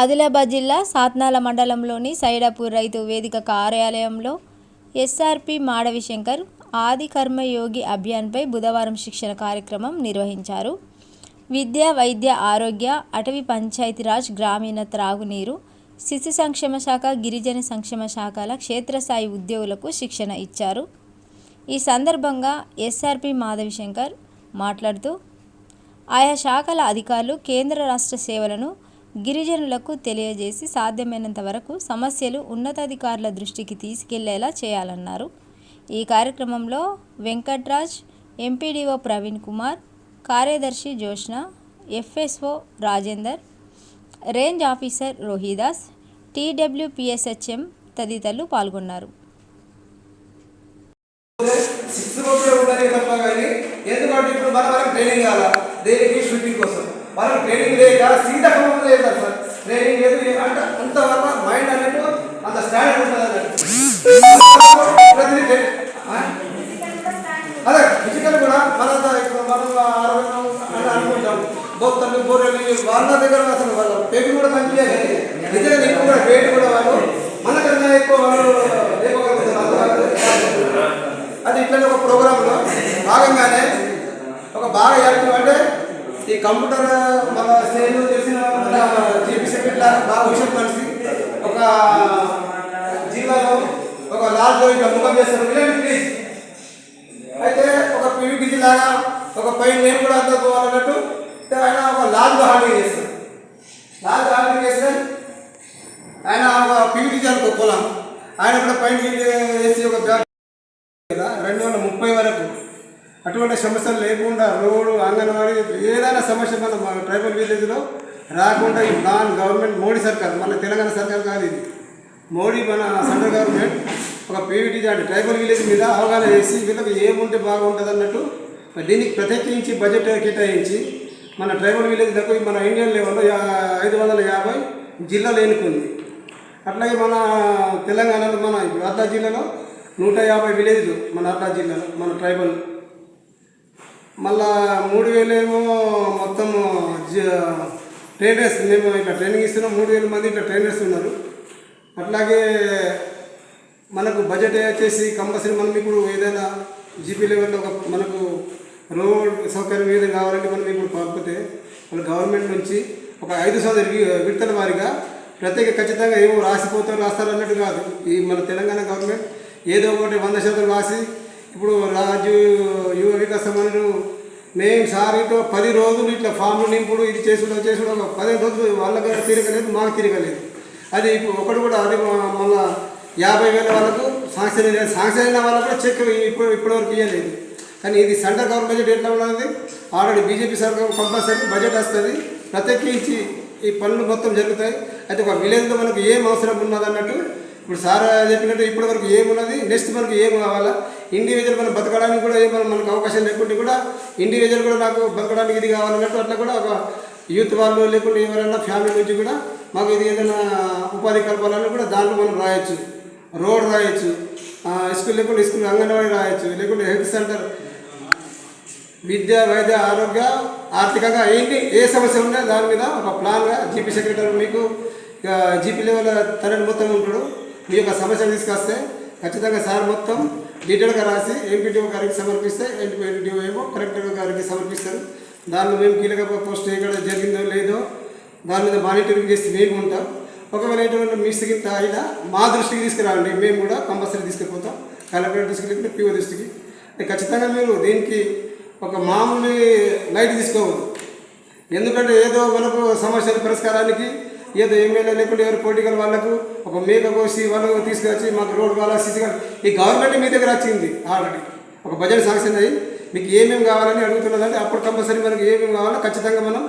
ఆదిలాబాద్ జిల్లా సాత్నాల మండలంలోని సైడాపూర్ రైతు వేదిక కార్యాలయంలో ఎస్ఆర్పి మాడవి శంకర్ ఆది కర్మయోగి అభియాన్పై బుధవారం శిక్షణ కార్యక్రమం నిర్వహించారు. విద్య వైద్య ఆరోగ్య అటవీ పంచాయతీరాజ్ గ్రామీణ త్రాగునీరు శిశు సంక్షేమ శాఖ గిరిజన సంక్షేమ శాఖల క్షేత్రస్థాయి ఉద్యోగులకు శిక్షణ ఇచ్చారు. ఈ సందర్భంగా ఎస్ఆర్పి మాధవి శంకర్ మాట్లాడుతూ ఆయా శాఖల అధికారులు కేంద్ర రాష్ట్ర సేవలను గిరిజనులకు తెలియజేసి సాధ్యమైనంత వరకు సమస్యలు ఉన్నతాధికారుల దృష్టికి తీసుకెళ్ళేలా చేయాలన్నారు. ఈ కార్యక్రమంలో వెంకట్రాజ్ ఎంపీడీఓ ప్రవీణ్ కుమార్ కార్యదర్శి Joshna FSO Rajender range officer Rohidas TWPSHM తదితరులు పాల్గొన్నారు. ఎందుకంటే ఇప్పుడు మన ట్రైనింగ్ కావాలా దేనికి షూటింగ్ ట్రైనింగ్ లేక సీతకం లేదు సార్. ట్రైనింగ్ లేదు అంటే అంతవరకు మైండ్ అనేది అంత స్టాండర్డ్ ఉంటుంది అన్నట్టు. అదే ఫిజికల్ కూడా మన మనం అని అనుకుంటాం. బొత్తలు బొర్రెలు వాళ్ళ దగ్గర అసలు వాళ్ళ పేరు కూడా తగ్గిలే నిజంగా నీకు కూడా పేరు కూడా వాళ్ళు మనకన్నా ఎక్కువ వాళ్ళు అది ఇట్లనే ఒక ప్రోగ్రాంలో భాగంగానే ఒక బాగా యాక్టివ్ అంటే కంప్యూటర్ మన సేలు తెలిసిన జీపీసీ జీపీ బాగా విషయం కలిసి ఒక జిల్లాలో ఒక లాడ్జ్ ఇట్లా ముఖం చేస్తారు. వినండి ప్లీజ్ అయితే ఒక పీవీటీజీ లాగా ఒక పైన నేను కూడా అంతా పోవాలన్నట్టు ఆయన ఒక లాడ్జ్ హార్డింగ్ చేస్తారు. లాడ్జ్ హార్డింగ్ చేస్తే ఆయన ఒక పీవీటీజీ అనుకో పొలం. ఆయన కూడా పైన వేసి ఒక బ్యాగ్ రెండు వందల ముప్పై వరకు అటువంటి సమస్యలు లేకుండా రోడ్డు అంగన్వాడీ ఏదైనా సమస్య మన ట్రైబల్ విలేజ్లో రాకుండా ఈ నాన్ గవర్నమెంట్ మోడీ సర్కార్ మన తెలంగాణ సర్కార్ కాదు ఇది. మోడీ మన సెంట్రల్ గవర్నమెంట్ ఒక పీవీటీ అంటే ట్రైబల్ విలేజ్ మీద అవగాహన చేసి వీళ్ళకి ఏముంటే బాగుంటుంది అన్నట్టు దీనికి ప్రత్యేకించి బడ్జెట్ కేటాయించి మన ట్రైబల్ విలేజ్లకు మన ఇండియన్ లెవెల్లో ఐదు వందల యాభై జిల్లాలు ఎన్నుకుంది. అట్లాగే మన తెలంగాణలో మన అడ్డా జిల్లాలో నూట యాభై విలేజ్లు మన అడ్డా జిల్లాలో మన ట్రైబల్ మళ్ళా మూడు వేలేమో మొత్తం ట్రైనర్స్ మేము ఇట్లా ట్రైనింగ్ ఇస్తున్నాం. మూడు వేల మంది ఇట్లా ట్రైనర్స్ ఉన్నారు అట్లాగే మనకు బడ్జెట్ వచ్చేసి కంపల్సరీ మనం ఇప్పుడు ఏదైనా జీపీ లెవెల్లో ఒక మనకు రోడ్ సౌకర్యం ఏదైనా కావాలంటే మనం ఇప్పుడు పంపితే మన గవర్నమెంట్ నుంచి ఒక ఐదు సంవత్సరాల విడతల వారిగా ప్రత్యేక ఖచ్చితంగా ఏమో రాసిపోతారు రాస్తారు అన్నట్టు కాదు. ఈ మన తెలంగాణ గవర్నమెంట్ ఏదో ఒకటి వంద శాతం రాసి ఇప్పుడు రాజు యువ వికాస మండలి మేము సార్ ఇట్లా పది రోజులు ఇట్లా ఫామ్లు నింపుడు ఇది చేసుడు చేసుడు పది పదిహేను రోజులు వాళ్ళకి తిరగలేదు మాకు తిరగలేదు. అది ఇప్పుడు ఒకటి కూడా అది మళ్ళా యాభై వేల వాళ్ళకు శాంక్షన్ అయిన శాంక్షన్ అయిన వాళ్ళకు కూడా చెక్ ఇప్పుడు ఇప్పటివరకు ఇవ్వలేదు కానీ ఇది సెంట్రల్ గవర్నమెంట్ బడ్జెట్ ఎట్లా ఉన్నది? ఆల్రెడీ బీజేపీ సర్కార్ కంపల్సరీ బడ్జెట్ వస్తుంది. ప్రత్యేకించి ఈ పనులు మొత్తం జరుగుతాయి. అయితే ఒక విలేజ్లో మనకు ఏం అవసరం ఉన్నది అన్నట్టు ఇప్పుడు సార్ చెప్పినట్టు ఇప్పటి వరకు ఏమున్నది? నెక్స్ట్ మనకు ఏం కావాలా? ఇండివిజువల్ మనం బతకడానికి కూడా ఏం మనకు అవకాశం లేకుంటే కూడా ఇండివిజువల్ కూడా నాకు బతకడానికి ఇది కావాలన్నట్టు అట్లా కూడా ఒక యూత్ వాళ్ళు లేకుంటే ఎవరైనా ఫ్యామిలీ నుంచి కూడా మాకు ఇది ఏదైనా ఉపాధి కల్పాలని కూడా దాంట్లో మనం రాయొచ్చు. రోడ్ రాయొచ్చు. స్కూల్ లేకుండా స్కూల్ అంగన్వాడీ రాయొచ్చు. లేకుంటే హెల్త్ సెంటర్ విద్య వైద్య ఆరోగ్య ఆర్థికంగా ఏంటి? ఏ సమస్య ఉన్నా దాని మీద ఒక ప్లాన్గా జీపీ సెక్రటరీ మీకు జీపీ లెవెల్ తరలి మొత్తం ఉంటాడు. మీ యొక్క సమస్యను తీసుకొస్తే ఖచ్చితంగా సార్ మొత్తం డీటెయిల్గా రాసి ఎంపీటీఓ గారికి సమర్పిస్తే ఎంపీటీఓ ఏమో కలెక్టర్ గారికి సమర్పిస్తారు. దానిలో మేము కీలక పోస్ట్ ఎక్కడ జరిగిందో లేదో దాని మీద మానిటరింగ్ చేసి మేము ఉంటాం. ఒకవేళ ఎటువంటి మిస్టేక్ అయినా మా దృష్టికి తీసుకురావండి మేము కూడా కంపల్సరీ తీసుకుపోతాం. కలెక్టర్ దృష్టికి లేకుంటే పీఓ దృష్టికి. ఖచ్చితంగా మీరు దీనికి ఒక మామూలు లైట్ తీసుకోవద్దు. ఎందుకంటే ఏదో మనకు సమస్యల పరిష్కారానికి ఏదో ఎమ్మెల్యే లేకుండా ఎవరు పొలిటికల్ వాళ్ళకు ఒక మేక కోసి వాళ్ళకు తీసుకొచ్చి మాకు రోడ్ కావాలా సీసీ కావాలి ఈ గవర్నమెంట్ మీ దగ్గర వచ్చింది ఆల్రెడీ. ఒక బడ్జెట్ శాంక్షన్ అయ్యి మీకు ఏమేమి కావాలని అడుగుతున్నదంటే అప్పుడు కంపల్సరీ మనకు ఏమేమి కావాలో ఖచ్చితంగా మనం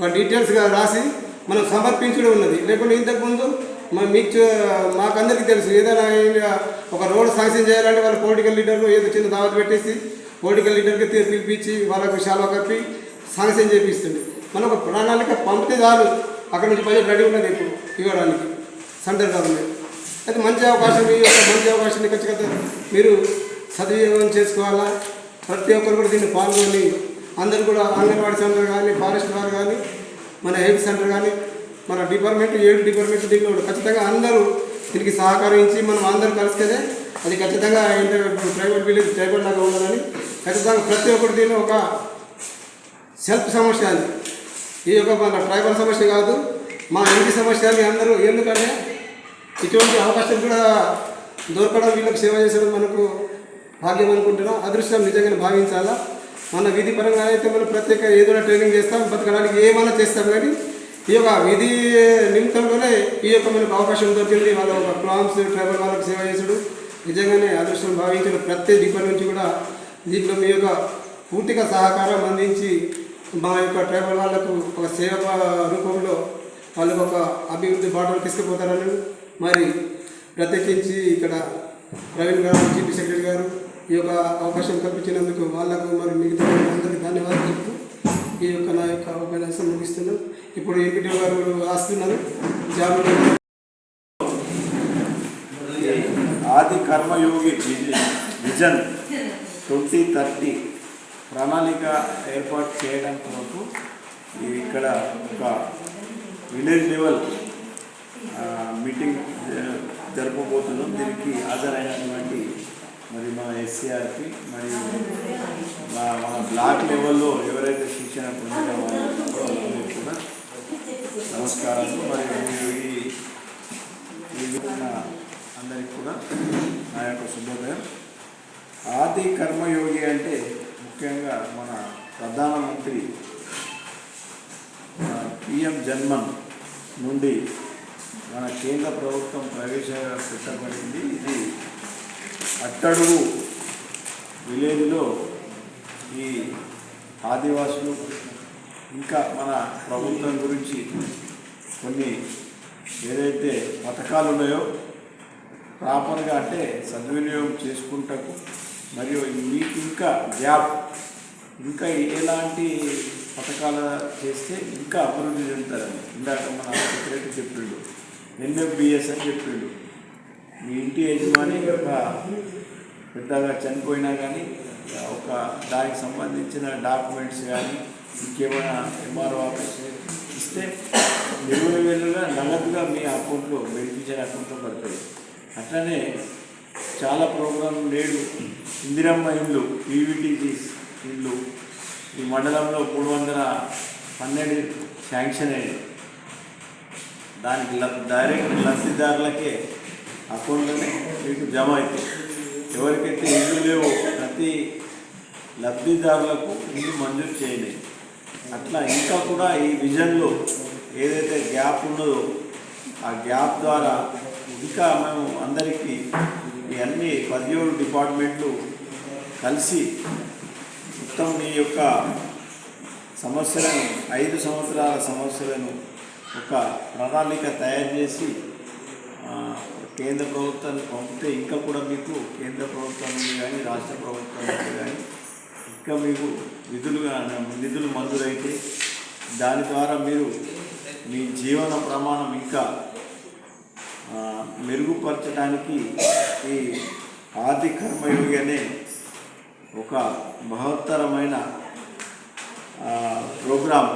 ఒక డీటెయిల్స్గా రాసి మనం సమర్పించడం ఉన్నది. లేకుంటే ఇంతకుముందు మీకు మాకందరికీ తెలుసు. ఏదైనా ఒక రోడ్ శాంక్షన్ చేయాలంటే వాళ్ళ పొలిటికల్ లీడర్లు ఏదో చిన్న దావత్ పెట్టేసి పొలిటికల్ లీడర్కి తీ- పిలిపించి వాళ్ళకు శాలో కప్పి శాంక్షన్ చేపిస్తుంది మనం ఒక ప్రణాళిక పంపితే చాలు. అక్కడ నుంచి బడ్జెట్ రెడీ ఉన్నది ఇప్పుడు ఇవ్వడానికి సెంట్రల్ గవర్నమెంట్ అయితే మంచి అవకాశం ఈ యొక్క మంచి అవకాశాన్ని ఖచ్చితంగా మీరు సద్వినియోగం చేసుకోవాలా? ప్రతి ఒక్కరు కూడా దీన్ని పాల్గొని అందరూ కూడా అంగన్వాడీ సెంటర్ కానీ ఫారెస్ట్ వారు కానీ మన హెల్త్ సెంటర్ కానీ మన డిపార్ట్మెంట్ ఏడు డిపార్ట్మెంట్ దీంట్లో ఖచ్చితంగా అందరూ దీనికి సహకరించి మనం అందరూ కలిస్తేనే అది ఖచ్చితంగా ఏంటంటే ఇప్పుడు ట్రైబల్ విలేజ్ ట్రైబల్ లాగా ఉండాలని ఖచ్చితంగా ప్రతి ఒక్కరు దీనిలో ఒక సెల్ఫ్ సమస్య అది. ఈ యొక్క మన ట్రైబల్ సమస్య కాదు మా ఇంటి సమస్య అని అందరూ ఎందుకంటే ఇటువంటి అవకాశం కూడా దొరకడం వీళ్ళకి సేవ చేసడం మనకు భాగ్యం అనుకుంటున్నాం. అదృష్టం నిజంగానే భావించాలా? మన విధి పరంగా అయితే మనం ప్రత్యేక ఏదో ట్రైనింగ్ చేస్తాం బతకడానికి ఏమైనా చేస్తాం కానీ ఈ యొక్క విధి నిమిత్తంలోనే ఈ యొక్క మనకు అవకాశం దొరికింది. వాళ్ళ ఒక క్లామ్స్ ట్రైబల్ వాళ్ళకి సేవ చేసుడు. నిజంగానే అదృష్టం భావించిన ప్రతి దిక్కుల నుంచి కూడా దీంట్లో మీ యొక్క పూర్తిగా సహకారం అందించి మా యొక్క ట్రైబల్ వాళ్ళకు ఒక సేవ రూపంలో వాళ్ళకు ఒక అభివృద్ధి బాటలు తీసుకుపోతారని మరి ప్రత్యేకించి ఇక్కడ ప్రవీణ్ గారు చీఫ్ సెక్రటరీ గారు ఈ యొక్క అవకాశం కల్పించినందుకు వాళ్ళకు మరి మిగతా అందరికీ ధన్యవాదాలు చెప్తూ ఈ యొక్క నా యొక్క ఉపన్యాసం ముగిస్తున్నాను ఇప్పుడు ఎంపీటీ గారు రాస్తున్నారు. జాబ్ ఆది కర్మయోగి విజ- విజన్ ట్వంటీ థర్టీ ప్రణాళిక ఏర్పాటు చేయడం కొరకు ఇక్కడ ఒక విలేజ్ లెవెల్ మీటింగ్ జరపబోతున్నాం దీనికి హాజరైనటువంటి మరి మా ఎస్సీఆర్పి మరియు మా మన బ్లాక్ లెవెల్లో ఎవరైతే శిక్షణ పొందిన కూడా నమస్కారాలు. మరియు మీరు ఈ అందరికి కూడా నా యొక్క శుభోదయం. ఆది కర్మయోగి అంటే ముఖ్యంగా మన ప్రధానమంత్రి పిఎం జన్మన్ నుండి మన కేంద్ర ప్రభుత్వం ప్రవేశపెట్టబడింది ఇది అట్టడుగు విలేజ్లో ఈ ఆదివాసులు ఇంకా మన ప్రభుత్వం గురించి కొన్ని ఏదైతే పథకాలు ఉన్నాయో ప్రాపర్గా అంటే సద్వినియోగం చేసుకుంటకు మరియు మీకు ఇంకా గ్యాప్ ఇంకా ఎలాంటి పథకాలు చేస్తే ఇంకా అభివృద్ధి చెందుతారని ఇందాక మన సెక్రటరీ చెప్పిండు. ఎన్ఎఫ్బిఎస్ అని చెప్పిండు. మీ ఇంటి యజమాని ఒక పెద్దగా చనిపోయినా కానీ ఒక దానికి సంబంధించిన డాక్యుమెంట్స్ కానీ ఇంకేమైనా ఎంఆర్ఓ ఆఫీస్ ఇస్తే ఇరవై వేలుగా నగదుగా మీ అకౌంట్లో బెనిఫిషియరీ అకౌంట్లో పడుతుంది అట్లనే చాలా ప్రోగ్రాం నేడు ఇందిరమ్మ ఇల్లు పీవీటీజీ ఇల్లు ఈ మండలంలో మూడు వందల పన్నెండు శాంక్షన్ అయ్యాయి దానికి లబ్ డైరెక్ట్ లబ్ధిదారులకే అకౌంట్లోనే మీకు జమ అవుతాయి ఎవరికైతే ఇల్లు లేవో ప్రతి లబ్ధిదారులకు ఇల్లు మంజూరు చేయలేదు అట్లా ఇంకా కూడా ఈ విజన్లో ఏదైతే గ్యాప్ ఉన్నదో ఆ గ్యాప్ ద్వారా ఇంకా మేము అందరికీ ఈ అన్ని పదిహేడు డిపార్ట్మెంట్లు కలిసి మొత్తం మీ యొక్క సమస్యలను ఐదు సంవత్సరాల సమస్యలను ఒక ప్రణాళిక తయారు చేసి కేంద్ర ప్రభుత్వాన్ని పంపితే ఇంకా కూడా మీకు కేంద్ర ప్రభుత్వం నుండి కానీ రాష్ట్ర ప్రభుత్వం నుండి కానీ ఇంకా మీకు నిధులు నిధులు మంజూరైతే దాని ద్వారా మీరు మీ జీవన ప్రమాణం ఇంకా మెరుగుపరచడానికి ఈ ఆది కర్మయోగి అనే ఒక మహత్తరమైన ప్రోగ్రాం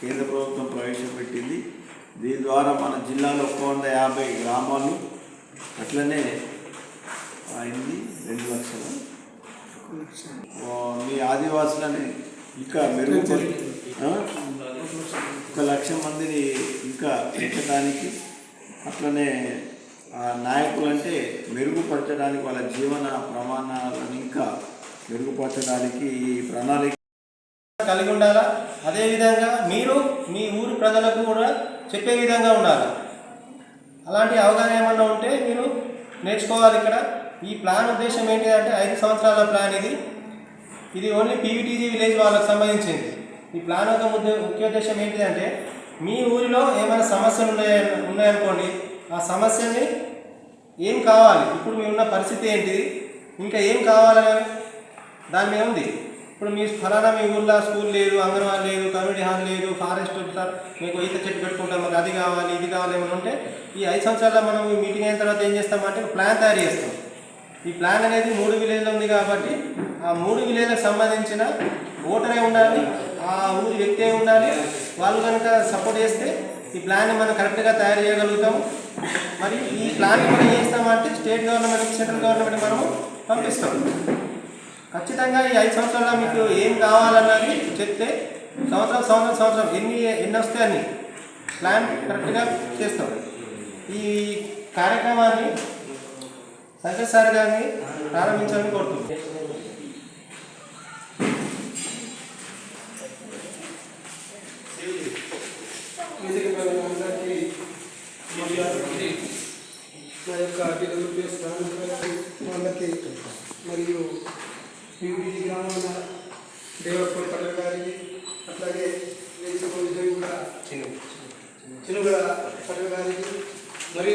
కేంద్ర ప్రభుత్వం ప్రవేశపెట్టింది. దీని ద్వారా మన జిల్లాలో ఒక వంద యాభై గ్రామాలు అట్లనే అయింది. రెండు లక్షల. మీ ఆదివాసులని ఇంకా మెరుగుపరి ఒక లక్ష మందిని ఇంకా పెంచడానికి అట్లనే ఆ నాయకులంటే మెరుగుపరచడానికి వాళ్ళ జీవన ప్రమాణాలను ఇంకా మెరుగుపరచడానికి ఈ ప్రణాళిక కలిగి ఉండాలా? అదేవిధంగా మీరు మీ ఊరు ప్రజలకు కూడా చెప్పే విధంగా ఉండాలి. అలాంటి అవగాహన ఏమన్నా ఉంటే మీరు నేర్చుకోవాలి ఇక్కడ. ఈ ప్లాన్ ఉద్దేశం ఏంటి అంటే ఐదు సంవత్సరాల ప్లాన్ ఇది. ఇది ఓన్లీ పీవీటీజీ విలేజ్ వాళ్ళకి సంబంధించింది. ఈ ప్లాన్ యొక్క ముద్ద ముఖ్య ఉద్దేశం ఏంటిదంటే మీ ఊరిలో ఏమైనా సమస్యలు ఉన్నాయ ఉన్నాయనుకోండి ఆ సమస్యని ఏం కావాలి? ఇప్పుడు మీ ఉన్న పరిస్థితి ఏంటిది? ఇంకా ఏం కావాలని దాని మీద ఉంది. ఇప్పుడు మీ ఫలానా మీ ఊళ్ళో స్కూల్ లేదు అంగన్వాడీ లేదు కమ్యూనిటీ హాల్ లేదు ఫారెస్ట్ మీకు ఈత చెట్టు పెట్టుకుంటాం మాకు అది కావాలి ఇది కావాలి ఏమైనా ఉంటే ఈ ఐదు సంవత్సరాల్లో మనం మీటింగ్ అయిన తర్వాత ఏం చేస్తామంటే ప్లాన్ తయారు చేస్తాం. ఈ ప్లాన్ అనేది మూడు విలేజ్లో ఉంది కాబట్టి ఆ మూడు విలేజ్లకు సంబంధించిన ఓటరే ఉండాలి ఆ ఊరి వ్యక్తి ఉండాలి. వాళ్ళు కనుక సపోర్ట్ చేస్తే ఈ ప్లాన్ని మనం కరెక్ట్గా తయారు చేయగలుగుతాం మరి ఈ ప్లాన్ని మనం చేస్తామంటే స్టేట్ గవర్నమెంట్ సెంట్రల్ గవర్నమెంట్ మనము పంపిస్తాం. ఖచ్చితంగా ఈ ఐదు సంవత్సరాల్లో మీకు ఏం కావాలన్నది చెప్తే సంవత్సరం సంవత్సరం సంవత్సరం ఎన్ని ఎన్ని వస్తే అన్ని ప్లాన్ కరెక్ట్గా చేస్తాం. ఈ కార్యక్రమాన్ని సర్వేసారి గారిని ప్రారంభించాలని కోరుతుంది నా యొక్క అభివృద్ధి స్థానికులకు వాళ్ళకి మరియు పీపీటీ గ్రామాల దేవపూర్ పల్లె గారికి అట్లాగే వేసుకో విజయ్ కూడా చినుగుల పల్లె గారికి మరియు